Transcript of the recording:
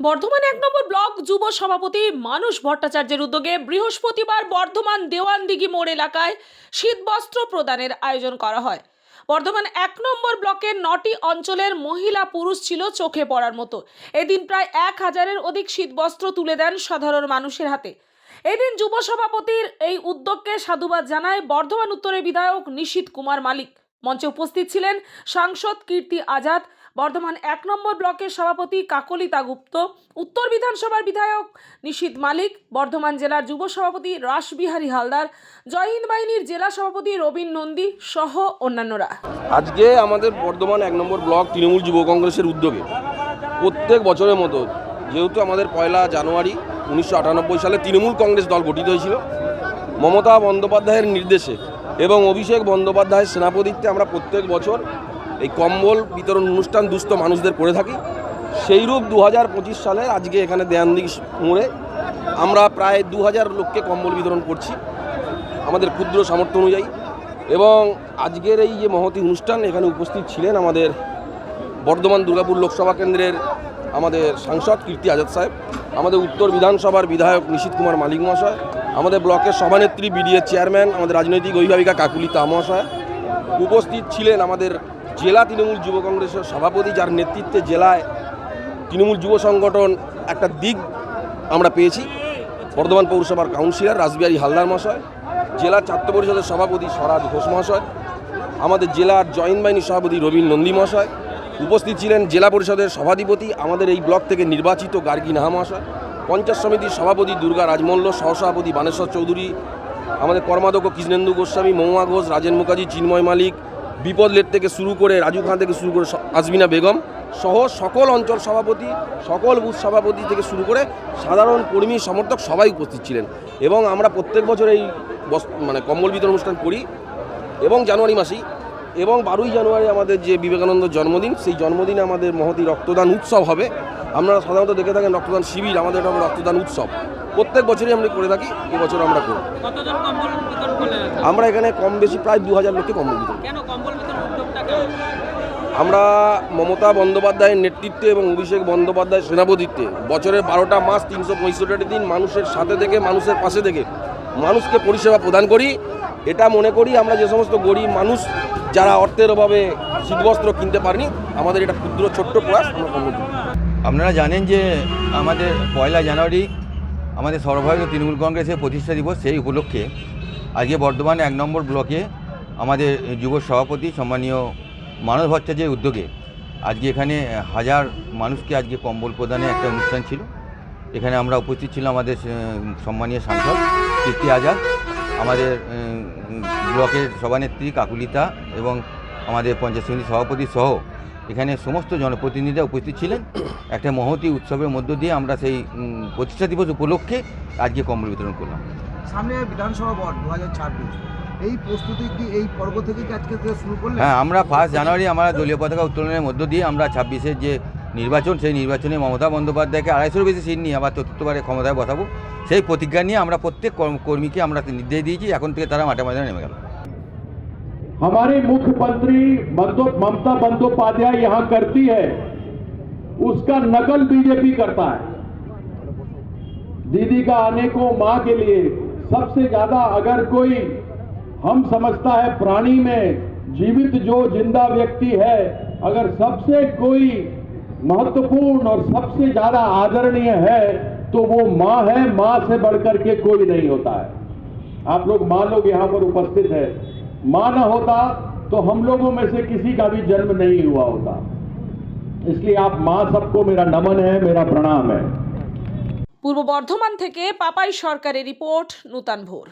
বর্ধমান এক নম্বর ব্লক যুব সভাপতি মানুষ ভট্টাচার্যের উদ্যোগে বৃহস্পতিবার বর্ধমান দেওয়ানদিঘি মোড় এলাকায় শীতবস্ত্র প্রদানের আয়োজন করা হয়। বর্ধমান এক নম্বর ব্লকের নটি অঞ্চলের মহিলা পুরুষ ছিল চোখে পড়ার মতো। এদিন প্রায় এক হাজারের অধিক শীতবস্ত্র তুলে দেন সাধারণ মানুষের হাতে। এদিন যুব সভাপতির এই উদ্যোগকে সাধুবাদ জানায় বর্ধমান উত্তরের বিধায়ক নিশীত কুমার মালিক। মঞ্চে উপস্থিত ছিলেন সাংসদ কীর্তি আজাদ বর্ধমান এক নম্বর ব্লকের সভাপতি কাকলিতা গুপ্ত, উত্তর বিধানসভার বিধায়ক নিশীত মালিক, বর্ধমান জেলার যুব সভাপতি রাসবিহারী হালদার জয়হিন্দ বাহিনীর জেলা সভাপতি রবীন নন্দী সহ অন্যান্যরা। আজকে আমাদের বর্ধমান এক নম্বর ব্লক তৃণমূল যুব কংগ্রেসের উদ্যোগে প্রত্যেক বছরের মতো যেহেতু আমাদের পয়লা জানুয়ারি উনিশশো আটানব্বই সালে তৃণমূল কংগ্রেস দল গঠিত হয়েছিল, মমতা বন্দ্যোপাধ্যায়ের নির্দেশে এবং অভিষেক বন্দ্যোপাধ্যায়ের সেনাপতিত্বে আমরা প্রত্যেক বছর এই কম্বল বিতরণ অনুষ্ঠান দুস্থ মানুষদের করে থাকি। সেইরূপ দু হাজার পঁচিশ সালে আজকে এখানে দেয়ানদিক মোড়ে আমরা প্রায় দু হাজার লোককে কম্বল বিতরণ করছি, আমাদের ক্ষুদ্র সামর্থ্য অনুযায়ী। এবং আজকের এই যে মহতি অনুষ্ঠান, এখানে উপস্থিত ছিলেন আমাদের বর্ধমান দুর্গাপুর লোকসভা কেন্দ্রের আমাদের সাংসদ কীর্তি আজাদ সাহেব, আমাদের উত্তর বিধানসভার বিধায়ক নিশীত কুমার মালিক মহাশয়, আমাদের ব্লকের সভানেত্রী বিডিএ চেয়ারম্যান, আমাদের রাজনৈতিক অভিভাবিকা কাকুলিতা মহাশয়। উপস্থিত ছিলেন আমাদের জেলা তৃণমূল যুব কংগ্রেসের সভাপতি যার নেতৃত্বে জেলায় তৃণমূল যুব সংগঠন একটা দিক আমরা পেয়েছি। বর্ধমান পৌরসভার কাউন্সিলর রাসবিহারী হালদার মহাশয়, জেলা ছাত্র পরিষদের সভাপতি স্বরাজ ঘোষ মহাশয়, আমাদের জেলার জয়েন্ট বাহিনীর সভাপতি রবীন নন্দী মহাশয়, উপস্থিত ছিলেন জেলা পরিষদের সভাধিপতি, আমাদের এই ব্লক থেকে নির্বাচিত গার্গী নাহা মহাশয় পঞ্চায়েত সমিতির সভাপতি দুর্গা রাজমল্ল, সহসভাপতি বানেশ্বর চৌধুরী, আমাদের কর্মাধ্যক্ষ কৃষ্ণেন্দু গোস্বামী, মহুয়া ঘোষ, রাজেন মুখার্জি, চিন্ময় মালিক বিপদ লেট থেকে শুরু করে রাজু খান থেকে শুরু করে আজমিনা বেগম সহ সকল অঞ্চল সভাপতি, সকল বুথ সভাপতি থেকে শুরু করে সাধারণ কর্মী, সমর্থক সবাই উপস্থিত ছিলেন। এবং আমরা প্রত্যেক বছর এই মানে কম্বল বিতরণ অনুষ্ঠান করি। এবং জানুয়ারি মাসেই, এবং বারোই জানুয়ারি আমাদের যে বিবেকানন্দ জন্মদিন, সেই জন্মদিনে আমাদের মহতি রক্তদান উৎসব হবে। আপনারা সাধারণত দেখে থাকেন রক্তদান শিবির, আমাদের এটা রক্তদান উৎসব। প্রত্যেক বছরই আমরা করে থাকি এবছর আমরা করি? আমরা এখানে কম বেশি প্রায় দু হাজার লোককে কম্বল বিতরণ করি। কেন কম্বল বিতরণ উদ্যোগটা কেন আমরা মমতা বন্দ্যোপাধ্যায়ের নেতৃত্বে এবং অভিষেক বন্দ্যোপাধ্যায়ের সেনাপতিত্বে বছরের বারোটা মাস তিনশো পঁয়ষট্টি দিন মানুষের সাথে থেকে মানুষের পাশে থেকে মানুষকে পরিষেবা প্রদান করি এটা মনে করি আমরা যে সমস্ত গরিব মানুষ যারা অর্থের অভাবে শীতবস্ত্র কিনতে পারেনি আমাদের এটা ক্ষুদ্র ছোট্ট প্রয়াস আমরা আপনারা জানেন যে আমাদের পয়লা জানুয়ারি আমাদের সর্বভারতীয় তৃণমূল কংগ্রেসের প্রতিষ্ঠা দিবস সেই উপলক্ষে আজকে বর্ধমান এক নম্বর ব্লকে আমাদের যুব সভাপতি সম্মানীয় মানব ভট্টাচার্যের উদ্যোগে আজকে এখানে হাজার মানুষকে আজকে কম্বল প্রদানে একটা অনুষ্ঠান ছিল। এখানে আমরা উপস্থিত ছিলাম আমাদের সম্মানীয় সাংসদ কীর্তি আজাদ, আমাদের ব্লকের সভানেত্রী কাকুলিতা এবং আমাদের পঞ্চায়েত সমিতি সভাপতি সহ এখানে সমস্ত জনপ্রতিনিধিরা উপস্থিত ছিলেন। একটা মহতি উৎসবের মধ্য দিয়ে আমরা সেই প্রতিষ্ঠা দিবস উপলক্ষে আজকে কম্বল বিতরণ করলাম। সামনে বিধানসভা ভোট দু হাজার ছাব্বিশ। এই প্রস্তুতি কি এই পর্ব থেকে আজকে শুরু করলেন? হ্যাঁ আমরা ফার্স্ট জানুয়ারি আমরা দলীয় পতাকা উত্তোলনের মধ্য দিয়ে আমরা ছাব্বিশের যে নির্বাচন সেই নির্বাচনে মমতা বন্দ্যোপাধ্যায়কে আড়াইশোর বেশি সিট নিয়ে আবার চতুর্থবারে ক্ষমতায় বসাবো। সেই প্রতিজ্ঞা নিয়ে আমরা প্রত্যেক কর্ম- কর্মীকে আমরা নির্দেশ দিয়েছি। এখন থেকে তারা মাঠে মাঠে নেমে গেল। हमारी मुख्यमंत्री ममता बंदोपाध्याय यहाँ करती है, उसका नकल बीजेपी करता है। दीदी का आने को माँ के लिए सबसे ज़्यादा अगर कोई हम समझता है प्राणी में जीवित जो ज़िंदा व्यक्ति है, अगर सबसे कोई महत्वपूर्ण और सबसे ज़्यादा आदरणीय है तो वो माँ है। माँ से बढ़कर के कोई नहीं होता है। आप लोग माँ लोग यहाँ पर उपस्थित है। मां न होता तो हम लोगों में से किसी का भी जन्म नहीं हुआ होता इसलिए आप मां सबको मेरा नमन है मेरा प्रणाम है পূর্ব বর্ধমান থেকে পাপাই সরকারের রিপোর্ট নূতন ভোর